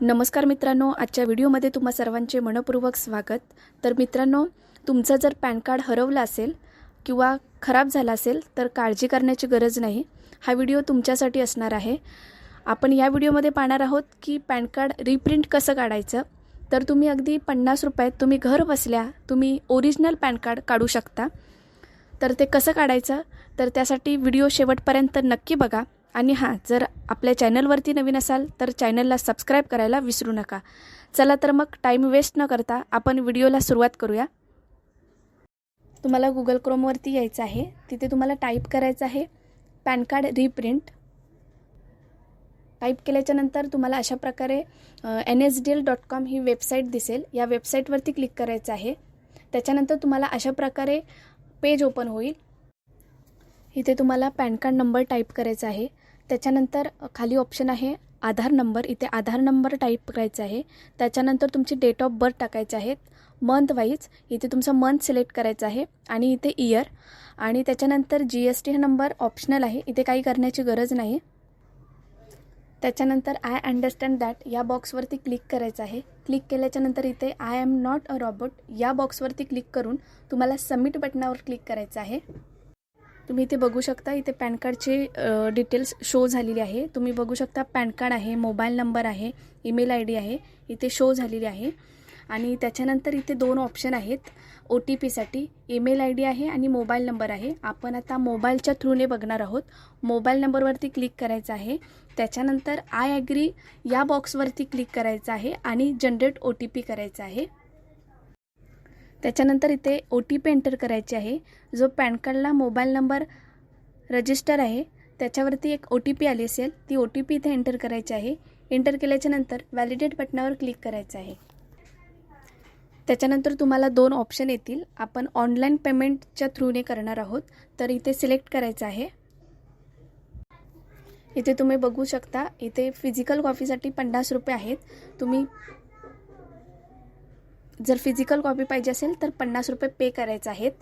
नमस्कार मित्रांनो आजच्या व्हिडिओमध्ये तुम्हा सर्वांचे मनपूर्वक स्वागत. तर मित्रांनो तुमचं जर पॅन कार्ड हरवलं असेल किंवा खराब झाला असेल तर काळजी करण्याची गरज नाही. हा व्हिडिओ तुमच्यासाठी असणार आहे. आपण या व्हिडिओमध्ये पाहणार आहोत की पॅन कार्ड रिप्रिंट कसं काढायचं. तर तुम्ही अगदी पन्नास रुपयात तुम्ही घर बसल्या तुम्ही ओरिजिनल पॅन कार्ड काढू शकता. तर ते कसं काढायचं? तर त्यासाठी व्हिडिओ शेवटपर्यंत नक्की बघा. आणि हां जर आपल्या चॅनलवरती नवीन असाल तर चॅनलला सबस्क्राईब करायला विसरू नका. चला तर मग टाईम वेस्ट न करता आपण व्हिडिओला सुरुवात करूया. तुम्हाला गुगल क्रोमवरती यायचं आहे. तिथे तुम्हाला टाईप करायचं आहे पॅन कार्ड रिप्रिंट. टाईप केल्याच्यानंतर तुम्हाला अशा प्रकारे N S D L dot com ही वेबसाईट दिसेल. या वेबसाईटवरती क्लिक करायचं आहे. त्याच्यानंतर तुम्हाला अशा प्रकारे पेज ओपन होईल. इथे तुम्हाला पॅन कार्ड नंबर टाईप करायचा आहे. त्याच्यानंतर खाली ऑप्शन आहे आधार नंबर इथे आधार नंबर टाईप करायचा आहे. त्याच्यानंतर तुमची डेट ऑफ बर्थ टाकायचे आहेत. मंथ वाईज इथे तुमचा मंथ सिलेक्ट करायचा आहे. आणि इथे इयर आणि त्याच्यानंतर जी एस टी हा नंबर ऑप्शनल आहे. इथे काही करण्याची गरज नाही. त्याच्यानंतर आय अंडरस्टँड दॅट या बॉक्सवरती क्लिक करायचं आहे. क्लिक केल्याच्यानंतर इथे I am not a robot या बॉक्सवरती क्लिक करून तुम्हाला सबमिट बटनावर क्लिक करायचं आहे. तुम्ही इथे बघू शकता इथे पॅन कार्डचे डिटेल्स शो झालेली आहे. तुम्ही बघू शकता पॅन कार्ड आहे मोबाईल नंबर आहे ईमेल आय डी आहे इथे शो झालेली आहे. आणि त्याच्यानंतर इथे दोन ऑप्शन आहेत ओ टी पीसाठी ईमेल आय डी आहे आणि मोबाईल नंबर आहे. आपण आता मोबाईलच्या थ्रूने बघणार आहोत. मोबाईल नंबरवरती क्लिक करायचं आहे. त्याच्यानंतर आय ॲग्री या बॉक्सवरती क्लिक करायचं आहे आणि जनरेट ओ टी पी करायचं आहे. त्याच्यानंतर इथे ओ टी पी एंटर करायची आहे. जो पॅन कार्डला मोबाईल नंबर रजिस्टर आहे त्याच्यावरती एक ओ टी पी आली असेल ती ओ टी पी इथे एंटर करायची आहे. एंटर केल्याच्यानंतर व्हॅलिडेट बटनावर क्लिक करायचं आहे. त्याच्यानंतर तुम्हाला दोन ऑप्शन येतील. आपण ऑनलाईन पेमेंटच्या थ्रूने करणार आहोत. तर इथे सिलेक्ट करायचं आहे. इथे तुम्ही बघू शकता इथे फिजिकल कॉपीसाठी पन्नास रुपये आहेत. तुम्ही जर फिजिकल कॉपी पाहिजे असेल तर पन्नास रुपये पे करायचे आहेत.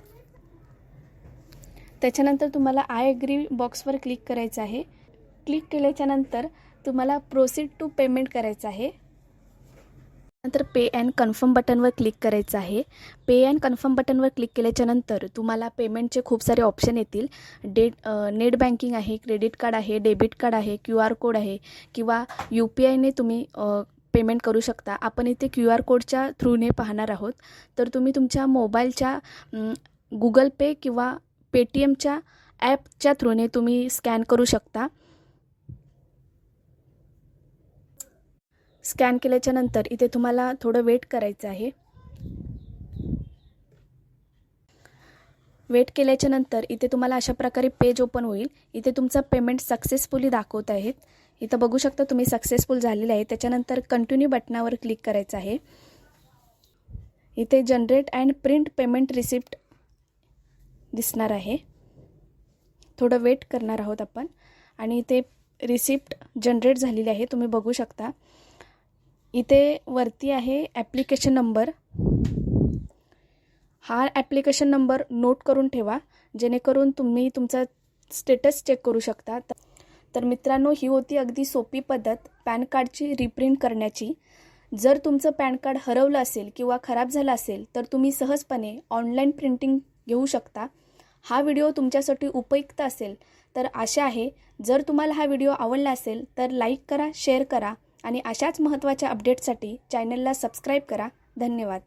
त्याच्यानंतर तुम्हाला आय ॲग्री बॉक्सवर क्लिक करायचं आहे. क्लिक केल्याच्यानंतर तुम्हाला प्रोसीड टू पेमेंट करायचं आहे. नंतर पे अँड कन्फर्म बटनवर क्लिक करायचं आहे. पे अँड कन्फर्म बटनवर क्लिक केल्याच्यानंतर तुम्हाला पेमेंटचे खूप सारे ऑप्शन येतील. डेट नेट बँकिंग आहे क्रेडिट कार्ड आहे डेबिट कार्ड आहे क्यू आर कोड आहे किंवा यू पी आयने तुम्ही पेमेंट करू शकता. आपण इथे क्यू आर कोडच्या थ्रूने पाहणार आहोत. तर तुम्ही तुमच्या मोबाईलच्या गुगल पे किंवा पेटीएमच्या ॲपच्या थ्रूने तुम्ही स्कॅन करू शकता. स्कॅन केल्याच्यानंतर इथे तुम्हाला थोडं वेट करायचं आहे. वेट केल्याच्यानंतर इथे तुम्हाला अशा प्रकारे पेज ओपन होईल. इथे तुमचा पेमेंट सक्सेसफुली दाखवत आहेत. इथं बघू शकता तुम्ही सक्सेसफुल झालेलं आहे. त्याच्यानंतर कंटिन्यू बटनावर क्लिक करायचं आहे. इथे generate and print payment receipt दिसणार आहे. थोडं वेट करणार आहोत आपण. आणि इथे रिसिप्ट जनरेट झालेली आहे. तुम्ही बघू शकता. इथे वरती आहे ॲप्लिकेशन नंबर हा ॲप्लिकेशन नंबर नोट करून ठेवा. जेणेकरून तुम्ही तुमचा स्टेटस चेक करू शकता. तर मित्रांनो ही होती अगदी सोपी पद्धत पॅन कार्डची रिप्रिंट करण्याची. जर तुमचं पॅन कार्ड हरवलं असेल किंवा खराब झालं असेल तर तुम्ही सहजपणे ऑनलाईन प्रिंटिंग घेऊ शकता. हा व्हिडिओ तुमच्यासाठी उपयुक्त असेल तर आशा आहे जर तुम्हाला हा व्हिडिओ आवडला असेल तर लाईक करा शेअर करा आणि अशाच महत्त्वाच्या अपडेटसाठी चॅनलला सबस्क्राईब करा. धन्यवाद.